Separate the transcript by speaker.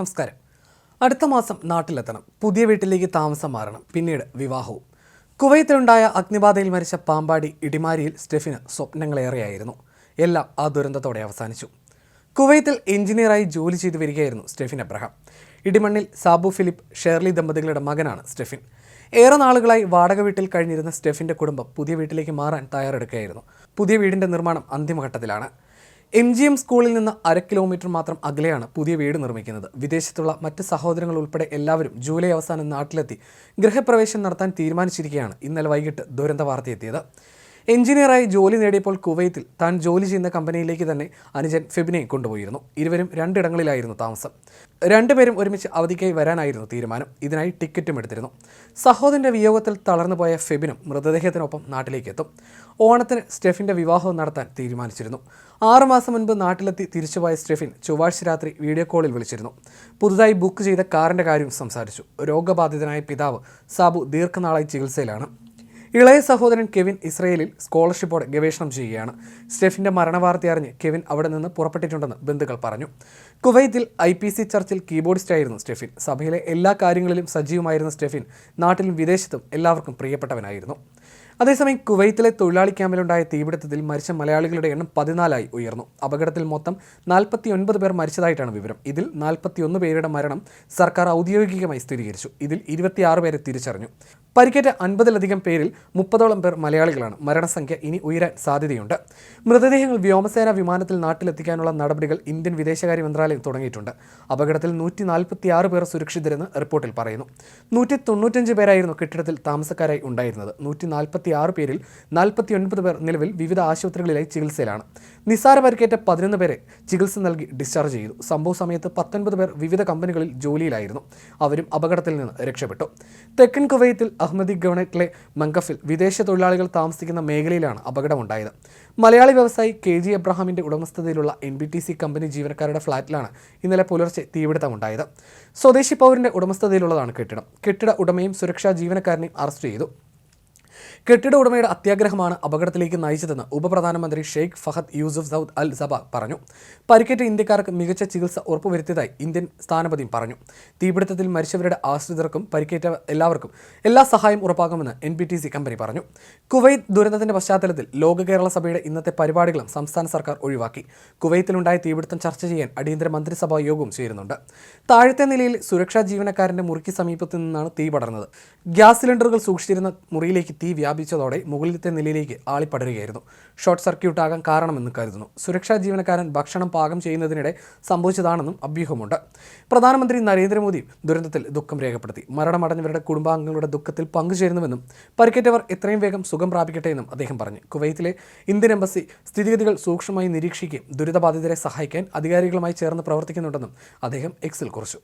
Speaker 1: നമസ്കാരം. അടുത്ത മാസം നാട്ടിലെത്തണം. പുതിയ വീട്ടിലേക്ക് താമസം മാറണം. പിന്നീട് വിവാഹവും. കുവൈത്തിലുണ്ടായ അഗ്നിബാധയിൽ മരിച്ച പാമ്പാടി ഇടിമാരിയിൽ സ്റ്റെഫിന് സ്വപ്നങ്ങളേറെയായിരുന്നു. എല്ലാം ആ ദുരന്തത്തോടെ അവസാനിച്ചു. കുവൈത്തിൽ എഞ്ചിനീയറായി ജോലി ചെയ്തു വരികയായിരുന്നു സ്റ്റെഫിൻ അബ്രഹാം. ഇടിമണ്ണിൽ സാബു ഫിലിപ്പ് ഷേർലി ദമ്പതികളുടെ മകനാണ് സ്റ്റെഫിൻ. ഏറെ നാളുകളായി വാടക വീട്ടിൽ കഴിഞ്ഞിരുന്ന സ്റ്റെഫിന്റെ കുടുംബം പുതിയ വീട്ടിലേക്ക് മാറാൻ തയ്യാറെടുക്കുകയായിരുന്നു. പുതിയ വീടിന്റെ നിർമ്മാണം അന്തിമഘട്ടത്തിലാണ്. എം ജി എം സ്കൂളിൽ നിന്ന് അര കിലോമീറ്റർ മാത്രം അകലെയാണ് പുതിയ വീട് നിർമ്മിക്കുന്നത്. വിദേശത്തുള്ള മറ്റ് സഹോദരങ്ങൾ ഉൾപ്പെടെ എല്ലാവരും ജൂലൈ അവസാനം നാട്ടിലെത്തി ഗൃഹപ്രവേശം നടത്താൻ തീരുമാനിച്ചിരിക്കുകയാണ് ഇന്നലെ വൈകിട്ട് ദുരന്ത വാർത്തയെത്തിയത് എഞ്ചിനീയറായി ജോലി നേടിയപ്പോൾ കുവൈത്തിൽ താൻ ജോലി ചെയ്യുന്ന കമ്പനിയിലേക്ക് തന്നെ അനുജൻ ഫെബിനെ കൊണ്ടുപോയിരുന്നു. ഇരുവരും രണ്ടിടങ്ങളിലായിരുന്നു താമസം. രണ്ടുപേരും ഒരുമിച്ച് അവധിക്കായി വരാനായിരുന്നു തീരുമാനം. ഇതിനായി ടിക്കറ്റും എടുത്തിരുന്നു. സഹോദരന്റെ വിയോഗത്തിൽ തളർന്നുപോയ ഫെബിനും മൃതദേഹത്തിനൊപ്പം നാട്ടിലേക്ക് എത്തും ഓണത്തിന് സ്റ്റെഫിന്റെ വിവാഹം നടത്താൻ തീരുമാനിച്ചിരുന്നു. ആറുമാസം മുൻപ് നാട്ടിലെത്തി തിരിച്ചുപോയ സ്റ്റെഫിൻ ചൊവ്വാഴ്ച രാത്രി വീഡിയോ കോളിൽ വിളിച്ചിരുന്നു. പുതുതായി ബുക്ക് ചെയ്ത കാറിന്റെ കാര്യം സംസാരിച്ചു. രോഗബാധിതനായ പിതാവ് സാബു ദീർഘനാളായി ചികിത്സയിലാണ്. ഇളയ സഹോദരൻ കെവിൻ ഇസ്രയേലിൽ സ്കോളർഷിപ്പോടെ ഗവേഷണം ചെയ്യുകയാണ്. സ്റ്റെഫിന്റെ മരണവാർത്ത അറിഞ്ഞ് കെവിൻ അവിടെ നിന്ന് പുറപ്പെട്ടിട്ടുണ്ടെന്ന് ബന്ധുക്കൾ പറഞ്ഞു. കുവൈത്തിൽ ഐ പി സി ചർച്ചിൽ കീബോർഡിസ്റ്റായിരുന്നു സ്റ്റെഫിൻ. സഭയിലെ എല്ലാ കാര്യങ്ങളിലും സജീവമായിരുന്ന സ്റ്റെഫിൻ നാട്ടിലും വിദേശത്തും എല്ലാവർക്കും പ്രിയപ്പെട്ടവനായിരുന്നു. അതേസമയം കുവൈത്തിലെ തൊഴിലാളി ക്യാമ്പിലുണ്ടായ തീപിടുത്തത്തിൽ മരിച്ച മലയാളികളുടെ എണ്ണം പതിനാലായി ഉയർന്നു. അപകടത്തിൽ മൊത്തം നാൽപ്പത്തി ഒൻപത് പേർ മരിച്ചതായിട്ടാണ് വിവരം. ഇതിൽ നാൽപ്പത്തിയൊന്ന് പേരുടെ മരണം സർക്കാർ ഔദ്യോഗികമായി സ്ഥിരീകരിച്ചു. ഇതിൽ ഇരുപത്തിയാറ് പേരെ തിരിച്ചറിഞ്ഞു. പരിക്കേറ്റ അൻപതിലധികം പേരിൽ മുപ്പതോളം പേർ മലയാളികളാണ്. മരണസംഖ്യ ഇനി ഉയരാൻ സാധ്യതയുണ്ട്. മൃതദേഹങ്ങൾ വ്യോമസേന വിമാനത്തിൽ നാട്ടിലെത്തിക്കാനുള്ള നടപടികൾ ഇന്ത്യൻ വിദേശകാര്യ മന്ത്രാലയം തുടങ്ങിയിട്ടുണ്ട്. അപകടത്തിൽ നൂറ്റി നാൽപ്പത്തിയാറ് പേർ സുരക്ഷിതരെന്ന് റിപ്പോർട്ടിൽ പറയുന്നു. നൂറ്റി തൊണ്ണൂറ്റഞ്ച് പേരായിരുന്നു കെട്ടിടത്തിൽ താമസക്കാരായി ഉണ്ടായിരുന്നത്. നൂറ്റി നാൽപ്പത്തി ആറ് പേരിൽ നാൽപ്പത്തി ഒൻപത് പേർ നിലവിൽ വിവിധ ആശുപത്രികളിലായി ചികിത്സയിലാണ്. നിസാര പരിക്കേറ്റ പതിനൊന്ന് പേരെ ചികിത്സ നൽകി ഡിസ്ചാർജ് ചെയ്തു. സംഭവ സമയത്ത് പത്തൊൻപത് പേർ വിവിധ കമ്പനികളിൽ ജോലിയിലായിരുന്നു. അവരും അപകടത്തിൽ നിന്ന് രക്ഷപ്പെട്ടു. തെക്കൻ കുവൈത്തിൽ അഹമ്മദി ഗവണറ്റിലെ മങ്കഫിൽ വിദേശ തൊഴിലാളികൾ താമസിക്കുന്ന മേഖലയിലാണ് അപകടമുണ്ടായത്. മലയാളി വ്യവസായി കെ ജി എബ്രഹാമിന്റെ ഉടമസ്ഥതയിലുള്ള N B T C company ജീവനക്കാരുടെ ഫ്ളാറ്റിലാണ് ഇന്നലെ പുലർച്ചെ തീപിടുത്തമുണ്ടായത്. സ്വദേശി പൗരന്റെ ഉടമസ്ഥതയിലുള്ളതാണ് കെട്ടിടം. കെട്ടിട ഉടമയും സുരക്ഷാ ജീവനക്കാരനെയും അറസ്റ്റ് ചെയ്തു. കെട്ടിട ഉടമയുടെ അത്യാഗ്രഹമാണ് അപകടത്തിലേക്ക് നയിച്ചതെന്ന് ഉപപ്രധാനമന്ത്രി Sheikh Fahad Yousuf Saud Al Sabah പറഞ്ഞു. പരിക്കേറ്റ ഇന്ത്യക്കാർക്ക് മികച്ച ചികിത്സ ഉറപ്പുവരുത്തിയതായി ഇന്ത്യൻ സ്ഥാനപതി പറഞ്ഞു. തീപിടുത്തത്തിൽ മരിച്ചവരുടെ ആശ്രിതർക്കും പരിക്കേറ്റ എല്ലാവർക്കും എല്ലാ സഹായം ഉറപ്പാക്കുമെന്ന് എൻ കമ്പനി പറഞ്ഞു. കുവൈത്ത് ദുരന്തത്തിന്റെ പശ്ചാത്തലത്തിൽ ലോക കേരള സഭയുടെ ഇന്നത്തെ പരിപാടികളും സംസ്ഥാന സർക്കാർ ഒഴിവാക്കി. കുവൈത്തിലുണ്ടായ തീപിടുത്തം ചർച്ച ചെയ്യാൻ അടിയന്തര മന്ത്രിസഭാ യോഗവും ചേരുന്നുണ്ട്. താഴത്തെ നിലയിൽ സുരക്ഷാ ജീവനക്കാരന്റെ മുറിക്ക് സമീപത്തു നിന്നാണ് തീ പടർന്നത്. ഗ്യാസ് സിലിണ്ടറുകൾ സൂക്ഷിച്ചിരുന്ന മുറിയിലേക്ക് തീ വ്യാപിച്ചതോടെ മുകളിലത്തെ നിലയിലേക്ക് ആളിപ്പടരുകയായിരുന്നു. ഷോർട്ട് സർക്യൂട്ട് ആകാൻ കാരണമെന്ന് കരുതുന്നു. സുരക്ഷാ ജീവനക്കാരൻ ഭക്ഷണം പാകം ചെയ്യുന്നതിനിടെ സംഭവിച്ചതാണെന്നും അഭ്യൂഹമുണ്ട്. പ്രധാനമന്ത്രി നരേന്ദ്രമോദി ദുരന്തത്തിൽ ദുഃഖം രേഖപ്പെടുത്തി. മരണമടഞ്ഞവരുടെ കുടുംബാംഗങ്ങളുടെ ദുഃഖത്തിൽ പങ്കുചേരുന്നുവെന്നും പരിക്കേറ്റവർ എത്രയും വേഗം സുഖം പ്രാപിക്കട്ടെ എന്നും അദ്ദേഹം പറഞ്ഞു. കുവൈത്തിലെ ഇന്ത്യൻ എംബസി സ്ഥിതിഗതികൾ സൂക്ഷ്മമായി നിരീക്ഷിക്കുകയും ദുരിതബാധിതരെ സഹായിക്കാൻ അധികാരികളുമായി ചേർന്ന് പ്രവർത്തിക്കുന്നുണ്ടെന്നും അദ്ദേഹം എക്സിൽ കുറിച്ചു.